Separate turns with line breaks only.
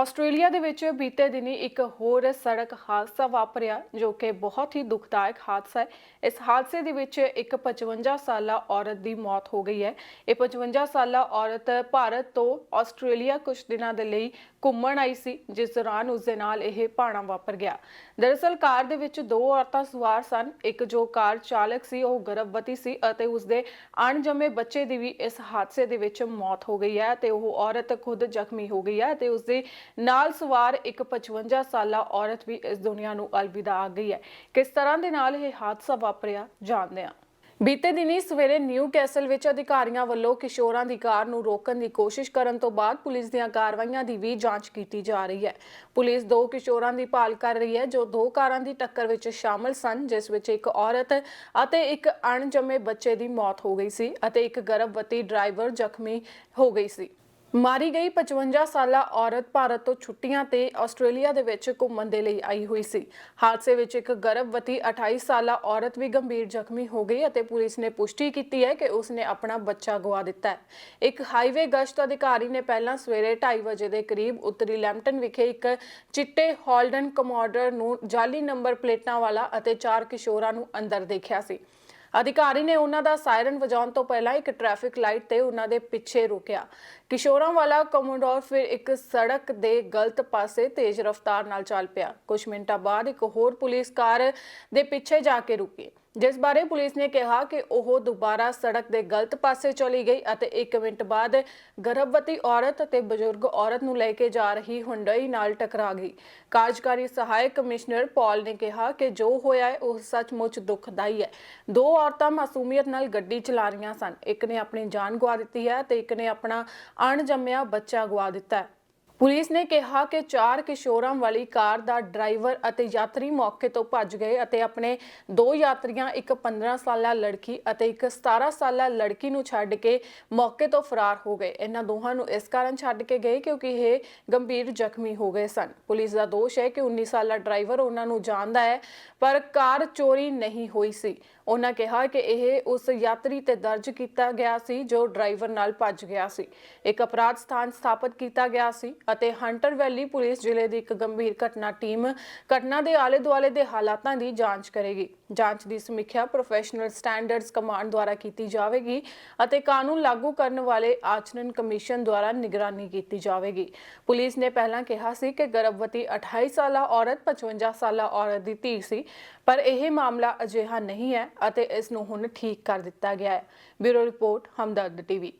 Australia ਦੇ ਵਿੱਚ ਬੀਤੇ ਦਿਨੀ ਇੱਕ ਹੋਰ ਸੜਕ ਹਾਦਸਾ ਵਾਪਰਿਆ ਜੋ ਕਿ ਬਹੁਤ ਹੀ ਦੁਖਦਾਇਕ ਹਾਦਸਾ ਹੈ। ਇਸ ਹਾਦਸੇ ਦੇ ਵਿੱਚ ਇੱਕ 55 ਸਾਲਾ ਔਰਤ ਦੀ ਮੌਤ ਹੋ ਗਈ ਹੈ। ਇਹ 55 ਸਾਲਾ ਔਰਤ ਭਾਰਤ ਤੋਂ ਆਸਟ੍ਰੇਲੀਆ ਕੁਝ ਦਿਨਾਂ ਦੇ ਲਈ ਘੁੰਮਣ ਆਈ ਸੀ, ਜਿਸ ਦੌਰਾਨ ਉਸ ਦੇ ਨਾਲ ਇਹ ਭਾਣਾ ਵਾਪਰ ਗਿਆ। ਦਰਅਸਲ ਕਾਰ ਦੇ ਵਿੱਚ ਦੋ ਔਰਤਾਂ ਸਵਾਰ ਸਨ। ਇੱਕ ਜੋ ਕਾਰ ਚਾਲਕ ਸੀ, ਉਹ ਗਰਭਵਤੀ ਸੀ ਅਤੇ ਉਸ ਦੇ ਅਣਜੰਮੇ ਬੱਚੇ ਦੀ ਵੀ ਇਸ ਹਾਦਸੇ ਦੇ ਵਿੱਚ ਮੌਤ ਹੋ ਗਈ ਹੈ ਤੇ ਉਹ ਔਰਤ ਖੁਦ ਜ਼ਖਮੀ ਹੋ ਗਈ ਹੈ ਤੇ ਉਸ ਦੇ ਨਾਲ ਸਵਾਰ ਇੱਕ 55 ਸਾਲਾ ਔਰਤ ਵੀ ਇਸ ਦੁਨੀਆ ਨੂੰ ਅਲਵਿਦਾ ਆ ਗਈ ਹੈ। ਕਿਸ ਤਰ੍ਹਾਂ ਦੇ ਨਾਲ ਇਹ ਹਾਦਸਾ ਵਾਪਰਿਆ, ਜਾਣਦੇ ਹਾਂ। ਬੀਤੇ ਦਿਨੀ ਸਵੇਰੇ ਨਿਊ ਕੈਸਲ ਵਿੱਚ ਅਧਿਕਾਰੀਆਂ ਵੱਲੋਂ ਕਿਸ਼ੋਰਾਂ ਦੀ ਕਾਰ ਨੂੰ ਰੋਕਣ ਦੀ ਕੋਸ਼ਿਸ਼ ਕਰਨ ਤੋਂ ਬਾਅਦ ਪੁਲਿਸ ਦੀਆਂ ਕਾਰਵਾਈਆਂ ਦੀ ਵੀ ਜਾਂਚ ਕੀਤੀ ਜਾ ਰਹੀ ਹੈ। ਪੁਲਿਸ ਦੋ ਕਿਸ਼ੋਰਾਂ ਦੀ ਭਾਲ ਕਰ ਰਹੀ ਹੈ, ਜੋ ਦੋ ਕਾਰਾਂ ਦੀ ਟੱਕਰ ਵਿੱਚ ਸ਼ਾਮਲ ਸਨ, ਜਿਸ ਵਿੱਚ ਇੱਕ ਔਰਤ ਅਤੇ ਇੱਕ ਅਣਜੰਮੇ ਬੱਚੇ ਦੀ ਮੌਤ ਹੋ ਗਈ ਸੀ ਅਤੇ ਇੱਕ ਗਰਭਵਤੀ ਡਰਾਈਵਰ ਜ਼ਖਮੀ ਹੋ ਗਈ ਸੀ। ਮਾਰੀ ਗਈ 55 ਸਾਲਾ ਔਰਤ ਭਾਰਤ ਤੋਂ ਛੁੱਟੀਆਂ ਤੇ ਆਸਟ੍ਰੇਲੀਆ ਦੇ ਵਿੱਚ ਘੁੰਮਣ ਦੇ ਲਈ ਆਈ ਹੋਈ ਸੀ। ਹਾਦਸੇ ਵਿੱਚ ਇੱਕ ਗਰਭਵਤੀ 28 ਸਾਲਾ ਔਰਤ ਵੀ ਗੰਭੀਰ ਜ਼ਖਮੀ ਹੋ ਗਈ ਅਤੇ ਪੁਲਿਸ ਨੇ ਪੁਸ਼ਟੀ ਕੀਤੀ ਹੈ ਕਿ ਉਸ ਨੇ ਆਪਣਾ ਬੱਚਾ ਗਵਾ ਦਿੱਤਾ ਹੈ। ਇੱਕ ਹਾਈਵੇ ਗਸ਼ਤ ਅਧਿਕਾਰੀ ਨੇ ਪਹਿਲਾਂ ਸਵੇਰੇ 2:30 ਵਜੇ ਦੇ ਕਰੀਬ ਉੱਤਰੀ ਲੈਂਪਟਨ ਵਿਖੇ ਇੱਕ ਚਿੱਟੇ ਹਾਲਡਨ ਕਮੋਡਰ ਨੂੰ ਜਾਲੀ ਨੰਬਰ ਪਲੇਟਾਂ ਵਾਲਾ ਅਤੇ ਚਾਰ ਕਿਸ਼ੋਰਾਂ ਨੂੰ ਅੰਦਰ ਦੇਖਿਆ ਸੀ। ਅਧਿਕਾਰੀ ਨੇ ਉਹਨਾਂ ਦਾ ਸਾਇਰਨ ਵਜਾਉਣ ਤੋਂ ਪਹਿਲਾਂ ਇੱਕ ਟ੍ਰੈਫਿਕ ਲਾਈਟ ਤੇ ਉਹਨਾਂ ਦੇ ਪਿੱਛੇ ਰੁਕਿਆ। ਕਿਸ਼ੋਰਾਂ ਵਾਲਾ ਕਮੋਡੋਰ ਫਿਰ ਇੱਕ ਸੜਕ ਦੇ ਗਲਤ ਪਾਸੇ ਤੇਜ਼ ਰਫ਼ਤਾਰ ਨਾਲ ਚੱਲ ਪਿਆ। ਕੁਝ ਮਿੰਟਾਂ ਬਾਅਦ ਇੱਕ ਹੋਰ ਪੁਲਿਸ ਕਾਰ ਦੇ ਪਿੱਛੇ ਜਾ ਕੇ ਰੁਕੀ। ਜਿਸ ਬਾਰੇ ਪੁਲਿਸ ਨੇ ਕਿਹਾ ਕਿ ਉਹ ਦੁਬਾਰਾ ਸੜਕ ਦੇ ਗਲਤ ਪਾਸੇ ਚਲੀ ਗਈ ਅਤੇ 1 ਮਿੰਟ ਬਾਅਦ ਗਰਭਵਤੀ ਔਰਤ ਅਤੇ ਬਜ਼ੁਰਗ ਔਰਤ ਨੂੰ ਲੈ ਕੇ ਜਾ ਰਹੀ ਹੁੰਡਈ ਨਾਲ ਟਕਰਾ ਗਈ। ਕਾਰਜਕਾਰੀ ਸਹਾਇਕ ਕਮਿਸ਼ਨਰ ਪੌਲ ਨੇ ਕਿਹਾ ਕਿ ਜੋ ਹੋਇਆ ਹੈ, ਉਹ ਸੱਚਮੁੱਚ ਦੁਖਦਾਈ ਹੈ। ਦੋ ਔਰਤਾਂ ਮਾਸੂਮੀਅਤ ਨਾਲ ਗੱਡੀ ਚਲਾ ਰਹੀਆਂ ਸਨ। ਇੱਕ ਨੇ ਆਪਣੀ ਜਾਨ ਗਵਾ ਦਿੱਤੀ ਹੈ ਤੇ ਇੱਕ ਨੇ ਆਪਣਾ ਅਣਜੰਮਿਆ ਬੱਚਾ ਗਵਾ ਦਿੱਤਾ ਪੁਲਿਸ ਨੇ ਕਿਹਾ ਕਿ ਚਾਰ ਕਿਸ਼ੋਰਾਂ ਵਾਲੀ ਕਾਰ ਦਾ ਡਰਾਈਵਰ ਅਤੇ ਯਾਤਰੀ ਮੌਕੇ ਤੋਂ ਭੱਜ ਗਏ ਅਤੇ ਆਪਣੇ ਦੋ ਯਾਤਰੀਆਂ, ਇੱਕ 15 ਸਾਲਾ ਲੜਕੀ ਅਤੇ ਇੱਕ 17 ਸਾਲਾ ਲੜਕੀ ਨੂੰ ਛੱਡ ਕੇ ਮੌਕੇ ਤੋਂ ਫਰਾਰ ਹੋ ਗਏ। ਇਹਨਾਂ ਦੋਹਾਂ ਨੂੰ ਇਸ ਕਾਰਨ ਛੱਡ ਕੇ ਗਏ ਕਿਉਂਕਿ ਇਹ ਗੰਭੀਰ ਜ਼ਖਮੀ ਹੋ ਗਏ ਸਨ। ਪੁਲਿਸ ਦਾ ਦੋਸ਼ ਹੈ ਕਿ 19 ਸਾਲਾ ਡਰਾਈਵਰ ਉਹਨਾਂ ਨੂੰ ਜਾਣਦਾ ਹੈ, ਪਰ ਕਾਰ ਚੋਰੀ ਨਹੀਂ ਹੋਈ ਸੀ। ਉਹਨਾਂ ਕਿਹਾ ਕਿ ਇਹ ਉਸ ਯਾਤਰੀ ਤੇ ਦਰਜ ਕੀਤਾ ਗਿਆ ਸੀ ਜੋ ਡਰਾਈਵਰ ਨਾਲ ਭੱਜ ਗਿਆ ਸੀ। ਇੱਕ ਅਪਰਾਧ ਸਥਾਨ ਸਥਾਪਿਤ ਕੀਤਾ ਗਿਆ ਸੀ ਅਤੇ ਹੰਟਰ ਵੈਲੀ ਪੁਲਿਸ ਜ਼ਿਲ੍ਹੇ ਦੀ ਇੱਕ ਗੰਭੀਰ ਘਟਨਾ ਟੀਮ ਘਟਨਾ ਦੇ ਆਲੇ-ਦੁਆਲੇ ਦੇ ਹਾਲਾਤਾਂ ਦੀ ਜਾਂਚ ਕਰੇਗੀ। ਜਾਂਚ ਦੀ ਸਮੀਖਿਆ ਪ੍ਰੋਫੈਸ਼ਨਲ ਸਟੈਂਡਰਡਸ ਕਮਾਂਡ ਦੁਆਰਾ ਕੀਤੀ ਜਾਵੇਗੀ ਅਤੇ ਕਾਨੂੰਨ ਲਾਗੂ ਕਰਨ ਵਾਲੇ ਆਚਰਣ ਕਮਿਸ਼ਨ ਦੁਆਰਾ ਨਿਗਰਾਨੀ ਕੀਤੀ ਜਾਵੇਗੀ। ਪੁਲਿਸ ਨੇ ਪਹਿਲਾਂ ਕਿਹਾ ਸੀ ਕਿ ਗਰਭਵਤੀ 28 ਸਾਲਾ ਔਰਤ 55 ਸਾਲਾ ਔਰਤ ਦੀ ਧੀ ਸੀ, ਪਰ ਇਹ ਮਾਮਲਾ ਅਜਿਹਾ ਨਹੀਂ ਹੈ ਅਤੇ ਇਸ ਨੂੰ ਹੁਣ ਠੀਕ ਕਰ ਦਿੱਤਾ ਗਿਆ ਹੈ। Bureau report, Hamdard TV.